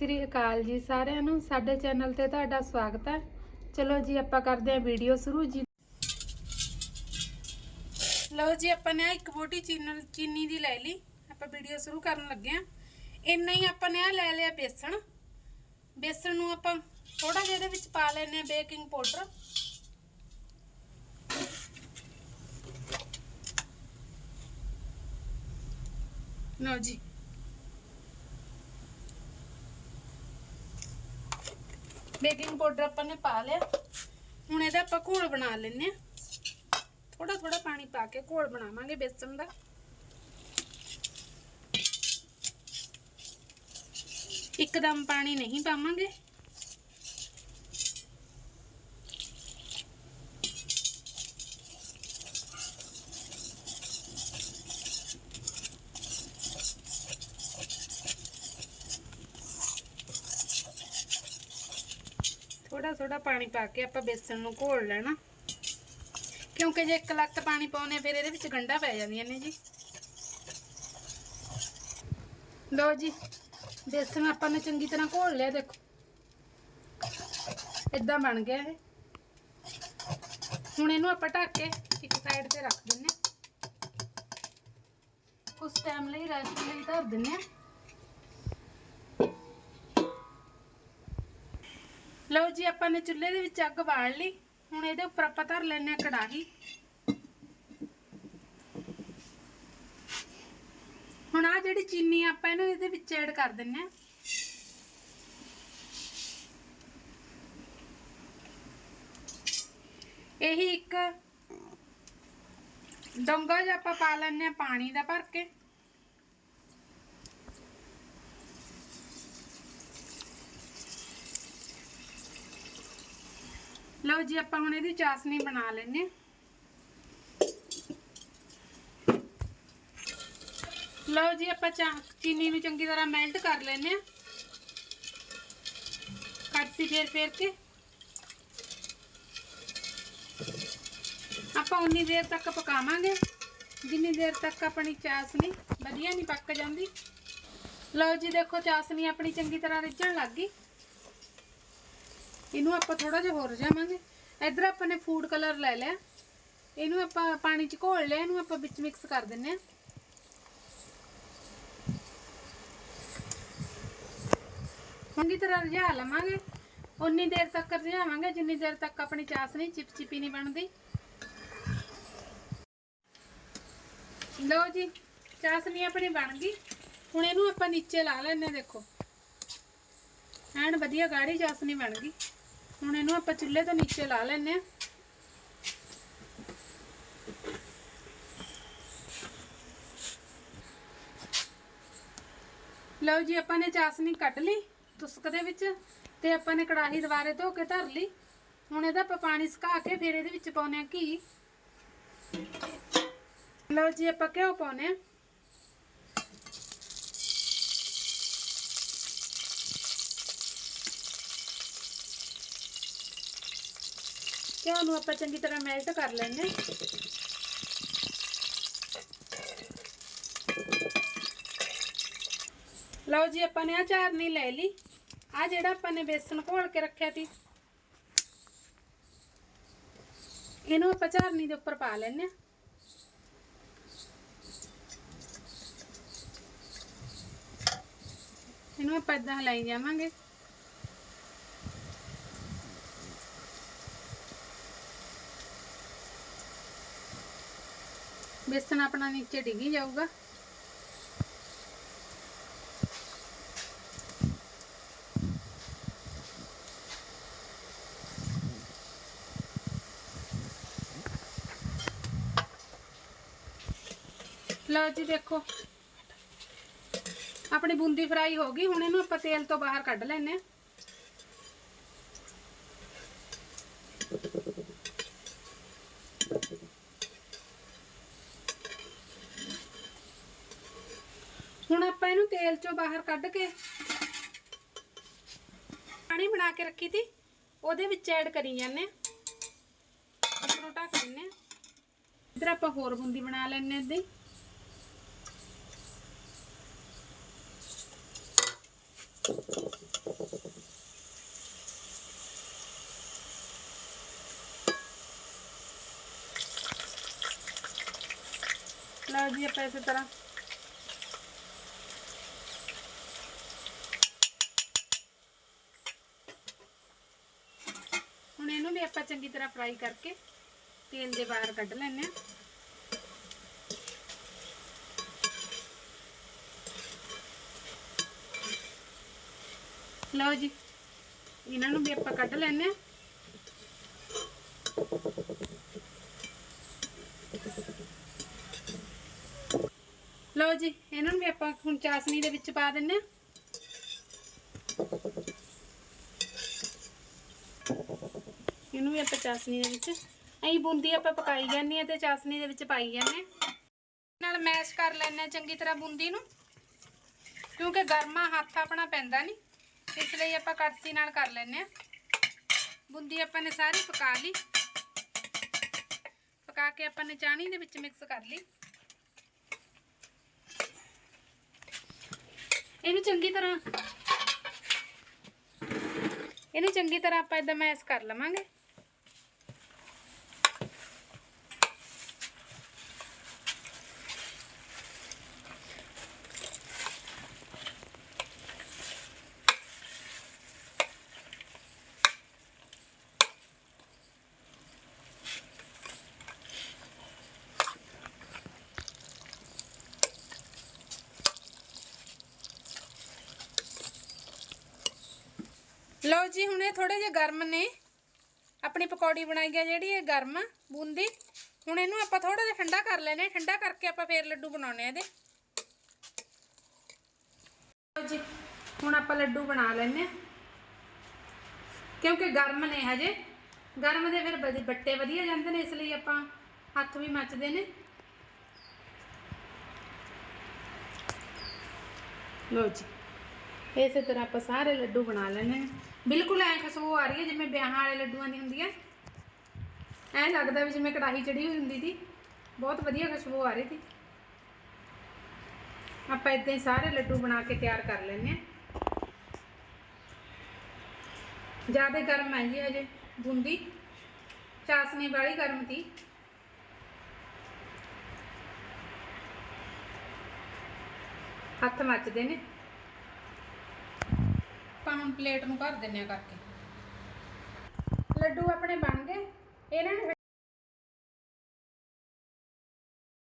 ਸ੍ਰੀ ਅਕਾਲ ਜੀ ਸਾਰਿਆਂ ਨੂੰ। ਸਾਡੇ ਚੈਨਲ ਤੇ ਤੁਹਾਡਾ ਸਵਾਗਤ ਹੈ। ਚਲੋ ਜੀ, ਆਪਾਂ ਕਰਦੇ ਹਾਂ ਵੀਡੀਓ ਸ਼ੁਰੂ। ਜੀ ਲਓ ਜੀ, ਆਪਾਂ ਨੇ ਇੱਕ ਬੋਟੀ ਚੀਨੀ ਦੀ ਲੈ ਲਈ। ਆਪਾਂ ਵੀਡੀਓ ਸ਼ੁਰੂ ਕਰਨ ਲੱਗੇ ਹਾਂ। ਇੰਨਾ ਹੀ ਆਪਾਂ ਨੇ ਆ ਲੈ ਲਿਆ ਬੇਸਣ। ਬੇਸਣ ਨੂੰ ਆਪਾਂ ਥੋੜਾ ਜਿਹਾ ਇਹਦੇ ਵਿੱਚ ਪਾ ਲੈਨੇ ਆ ਬੇਕਿੰਗ ਪਾਊਡਰ। ਲਓ ਜੀ। ਬੇਕਿੰਗ ਪਾਊਡਰ ਆਪਾਂ ਨੇ ਪਾ ਲਿਆ। ਹੁਣ ਇਹਦਾ ਆਪਾਂ ਘੋਲ ਬਣਾ ਲੈਨੇ ਆ ਥੋੜਾ ਥੋੜਾ ਪਾਣੀ ਪਾ ਕੇ ਘੋਲ ਬਣਾਵਾਂਗੇ ਬੇਸਣ ਦਾ। ਇੱਕਦਮ ਪਾਣੀ ਨਹੀਂ ਪਾਵਾਂਗੇ। ਥੋੜਾ ਥੋੜਾ ਪਾਣੀ ਪਾ ਕੇ ਆਪਾਂ ਬੇਸਣ ਨੂੰ ਘੋਲ ਲੈਣਾ। ਕਿਉਂਕਿ ਜੇ ਇੱਕ ਲੱਤ ਪਾਣੀ ਪਾਉਨੇ ਫਿਰ ਇਹਦੇ ਵਿੱਚ ਗੰਢਾਂ ਪੈ ਜਾਂਦੀਆਂ ਨੇ ਜੀ। ਲਓ ਜੀ, ਬੇਸਣ ਆਪਾਂ ਨੇ ਚੰਗੀ ਤਰ੍ਹਾਂ ਘੋਲ ਲਿਆ, ਦੇਖੋ। ਇਦਾਂ ਬਣ ਗਿਆ ਇਹ। ਹੁਣ ਇਹਨੂੰ ਆਪਾਂ ਢੱਕ ਕੇ ਇੱਕ ਸਾਈਡ ਤੇ ਰੱਖ ਦਿੰਨੇ ਕੁਝ ਟਾਈਮ ਲਈ ਰੈਸਟ ਲਈ ਧਰ ਦਿੰਨੇ ਆ ਲਓ ਜੀ, ਆਪਾਂ ਨੇ ਚੁੱਲ੍ਹੇ ਦੇ ਵਿੱਚ ਅੱਗ ਬਾਲ ਲਈ। ਹੁਣ ਇਹਦੇ ਉੱਪਰ ਆਪਾਂ ਧਰ ਲੈਨੇ ਆ ਕੜਾਹੀ। ਹੁਣ ਆ ਜਿਹੜੀ ਚੀਨੀ ਆਪਾਂ ਇਹਨੂੰ ਇਹਦੇ ਵਿੱਚ ਐਡ ਕਰ ਦਿੰਨੇ ਆ ਇਹੀ ਇੱਕ ਡੋਂਗਾ ਜਿਹਾ ਆਪਾਂ ਪਾ ਲੈਨੇ ਆ ਪਾਣੀ ਦਾ ਭਰ ਕੇ। ਲਓ ਜੀ ਆਪਾਂ ਹੁਣ ਇਹਦੀ ਚਾਸਨੀ ਬਣਾ ਲੈਨੇ ਲਓ ਜੀ ਆਪਾਂ ਚੀਨੀ ਨੂੰ ਚੰਗੀ ਤਰ੍ਹਾਂ ਮੈਲਟ ਕਰ ਲੈਨੇ ਆ ਕੜਛੀ ਫੇਰ ਫੇਰ ਕੇ। ਆਪਾਂ ਉਨੀ ਦੇਰ ਤੱਕ ਪਕਾਵਾਂਗੇ। ਜਿੰਨੀ ਦੇਰ ਤੱਕ ਆਪਣੀ ਚਾਸਨੀ ਵਧੀਆ ਨਹੀਂ ਪੱਕ ਜਾਂਦੀ। ਲਓ ਜੀ ਦੇਖੋ ਚਾਸਨੀ ਆਪਣੀ ਚੰਗੀ ਤਰ੍ਹਾਂ ਰਿੱਝਣ ਲੱਗ ਗਈ। ਇਹਨੂੰ ਆਪਾਂ ਥੋੜਾ ਜਿਹਾ ਹੋਰ ਜਾਵਾਂਗੇ। ਇਧਰ ਆਪਾਂ ਨੇ ਫੂਡ ਕਲਰ ਲੈ ਲਿਆ। ਇਹਨੂੰ ਆਪਾਂ ਪਾਣੀ ਚ ਘੋਲ ਲਿਆ, ਇਹਨੂੰ ਆਪਾਂ ਵਿੱਚ ਮਿਕਸ ਕਰ ਦਿੰਨੇ ਆ ਚੰਗੀ ਤਰ੍ਹਾਂ ਰਝਾ ਲਵਾਂਗੇ। ਉਨੀ ਦੇਰ ਤੱਕ ਰਝਾਵਾਂਗੇ, ਜਿੰਨੀ ਦੇਰ ਤੱਕ ਆਪਣੀ ਚਾਸਨੀ ਚਿਪਚਿਪੀ ਨਹੀਂ ਬਣਦੀ। ਲਓ ਜੀ ਚਾਸਨੀ ਆਪਣੀ ਬਣ ਗਈ। ਹੁਣ ਇਹਨੂੰ ਆਪਾਂ ਨੀਚੇ ਲਾ ਲੈਣੇ ਦੇਖੋ। ਐਨ ਵਧੀਆ ਗਾੜੀ ਚਾਸਨੀ ਬਣ ਗਈ। ਹੁਣ ਇਹਨੂੰ ਆਪਾਂ ਚੁੱਲ੍ਹੇ ਤੋਂ ਨੀਚੇ ਲਾ ਲੈਣੇ ਆ ਲਓ ਜੀ, ਆਪਾਂ ਨੇ ਚਾਸਨੀ ਕੱਢ ਲਈ ਤੁਸਕ ਦੇ ਵਿੱਚ ਤੇ ਆਪਾਂ ਨੇ ਕੜਾਹੀ ਦੁਬਾਰੇ ਧੋ ਕੇ ਧਰ ਲਈ। ਹੁਣ ਇਹਦਾ ਆਪਾਂ ਪਾਣੀ ਸੁਕਾ ਕੇ ਫਿਰ ਇਹਦੇ ਵਿੱਚ ਪਾਉਨੇ ਆ ਘੀ। ਲਓ ਜੀ, ਆਪਾਂ ਘਿਓ ਪਾਉਨੇ ਆ ਘਿਓ ਨੂੰ ਆਪਾਂ ਚੰਗੀ ਤਰ੍ਹਾਂ ਮੈਲਟ ਕਰ ਲੈਣੇ ਲਓ ਜੀ, ਆਪਾਂ ਨੇ ਆ ਚਾਰਨੀ ਲੈ ਲਈ। ਆ ਜਿਹੜਾ ਆਪਾਂ ਨੇ ਬੇਸਨ ਘੋਲ ਕੇ ਰੱਖਿਆ ਸੀ। ਇਹਨੂੰ ਆਪਾਂ ਚਾਰਨੀ ਦੇ ਉੱਪਰ ਪਾ ਲੈਣੇ ਆ ਇਹਨੂੰ ਆਪਾਂ ਇਦਾਂ ਹਲਾਈ ਜਾਵਾਂਗੇ। ਬੇਸਣ ਆਪਣਾ ਨੀਚੇ ਡਿੱਗੀ ਜਾਊਗਾ। ਲਓ ਜੀ ਦੇਖੋ। ਆਪਣੀ ਬੂੰਦੀ ਫਰਾਈ ਹੋ ਗਈ, ਹੁਣ ਇਹਨੂੰ ਆਪਾਂ ਤੇਲ ਤੋਂ ਬਾਹਰ ਕੱਢ ਲੈਨੇ ਆ ਹੁਣ ਆਪਾਂ ਇਹਨੂੰ ਤੇਲ ਚੋਂ ਬਾਹਰ ਕੱਢ ਕੇ ਪਾਣੀ ਬਣਾ ਕੇ ਰੱਖੀ ਤੀ, ਉਹਦੇ ਵਿੱਚ ਐਡ ਕਰੀ ਜਾਂਦੇ ਆ ਇਸਨੂੰ ਢੱਕ ਲੈਂਦੇ ਆ ਇਧਰ ਆਪਾਂ ਹੋਰ ਬੂੰਦੀ ਬਣਾ ਲੈਂਦੇ ਆ ਇਦਾਂ ਜੀ ਆਪਾਂ ਇਸੇ ਤਰ੍ਹਾਂ ਹੁਣ ਇਹਨੂੰ ਵੀ ਆਪਾਂ ਚੰਗੀ ਤਰ੍ਹਾਂ ਫਰਾਈ ਕਰਕੇ ਤੇਲ ਦੇ ਬਾਹਰ ਕੱਢ ਲੈਣੇ ਆ ਲਓ ਜੀ, ਇਹਨਾਂ ਨੂੰ ਵੀ ਆਪਾਂ ਕੱਢ ਲੈਣੇ ਆ ਲਓ ਜੀ, ਇਹਨਾਂ ਨੂੰ ਵੀ ਆਪਾਂ ਹੁਣ ਚਾਸਨੀ ਦੇ ਵਿੱਚ ਪਾ ਦਿੰਨੇ ਆ ਇਹਨੂੰ ਵੀ ਆਪਾਂ ਚਾਸਨੀ ਦੇ ਵਿੱਚ। ਅਸੀਂ ਬੂੰਦੀ ਆਪਾਂ ਪਕਾਈ ਜਾਂਦੀ ਆ ਤੇ ਚਾਸਨੀ ਦੇ ਵਿੱਚ ਪਾਈ ਜਾਂਦੇ ਆ ਨਾਲ ਮੈਸ਼ ਕਰ ਲੈਣੇ ਆ ਚੰਗੀ ਤਰ੍ਹਾਂ ਬੂੰਦੀ ਨੂੰ। ਕਿਉਂਕਿ ਗਰਮਾ ਹੱਥ ਆਪਣਾ ਪੈਂਦਾ ਨਹੀਂ ਇਸ ਲਈ ਆਪਾਂ ਕੜਛੀ ਨਾਲ ਕਰ ਲੈਣੇ ਆ ਬੂੰਦੀ ਆਪਾਂ ਨੇ ਸਾਰੀ ਪਕਾ ਲਈ। ਪਕਾ ਕੇ ਆਪਾਂ ਨੇ ਚਾਣੀ ਦੇ ਵਿੱਚ ਮਿਕਸ ਕਰ ਲਈ। ਇਹਨੂੰ ਚੰਗੀ ਤਰ੍ਹਾਂ ਇਹਨੂੰ ਚੰਗੀ ਤਰ੍ਹਾਂ ਆਪਾਂ ਇਦਾਂ ਮੈਸ਼ ਕਰ ਲਵਾਂਗੇ। ਲਓ ਜੀ, ਹੁਣ ਇਹ ਥੋੜੇ ਜਿਹੇ ਗਰਮ ਨੇ। ਆਪਣੀ ਪਕੌੜੀ ਬਣਾਈ ਹੈ ਜਿਹੜੀ, ਇਹ ਗਰਮ ਬੂੰਦੀ। ਹੁਣ ਇਹਨੂੰ ਆਪਾਂ ਥੋੜਾ ਜਿਹਾ ਠੰਡਾ ਕਰ ਲੈਨੇ ਠੰਡਾ ਕਰਕੇ ਆਪਾਂ ਫੇਰ ਲੱਡੂ ਬਣਾਉਣੇ ਆ ਇਹਦੇ। ਲਓ ਜੀ, ਹੁਣ ਆਪਾਂ ਲੱਡੂ ਬਣਾ ਲੈਨੇ ਕਿਉਂਕਿ ਗਰਮ ਨੇ ਹਜੇ। ਗਰਮ ਦੇ ਫਿਰ ਬੱਟੇ ਵਧੀਆ ਜਾਂਦੇ ਨੇ, ਇਸ ਲਈ ਆਪਾਂ ਹੱਥ ਵੀ ਮੱਚਦੇ ਨੇ। ਲਓ ਜੀ, ਇਸੇ ਤਰ੍ਹਾਂ ਆਪਾਂ ਸਾਰੇ ਲੱਡੂ ਬਣਾ ਲੈਣੇ ਬਿਲਕੁਲ ਐਂ ਖੁਸ਼ਬੂ ਆ ਰਹੀ ਹੈ, ਜਿਵੇਂ ਵਿਆਹਾਂ ਵਾਲੇ ਲੱਡੂਆਂ ਦੀ ਹੁੰਦੀ ਹੈ। ਐ ਲੱਗਦਾ ਵੀ ਜਿਵੇਂ ਕੜਾਹੀ ਚੜੀ ਹੋਈ ਹੁੰਦੀ ਸੀ। ਬਹੁਤ ਵਧੀਆ ਖੁਸ਼ਬੂ ਆ ਰਹੀ ਸੀ। ਆਪਾਂ ਇਦਾਂ ਹੀ ਸਾਰੇ ਲੱਡੂ ਬਣਾ ਕੇ ਤਿਆਰ ਕਰ ਲੈਣੇ ਆ ਜ਼ਿਆਦਾ ਗਰਮ ਹੈ ਜੀ ਹਜੇ ਬੂੰਦੀ। ਚਾਸਨੀ ਵਾਲੀ ਗਰਮ ਸੀ। ਹੱਥ ਮੱਚਦੇ ਨੇ। ਆਪਾਂ ਹੁਣ ਪਲੇਟ ਨੂੰ ਭਰ ਦਿੰਨੇ ਆ ਕਰਕੇ। ਲੱਡੂ ਆਪਣੇ ਬਣ ਗਏ। ਇਹਨਾਂ ਨੂੰ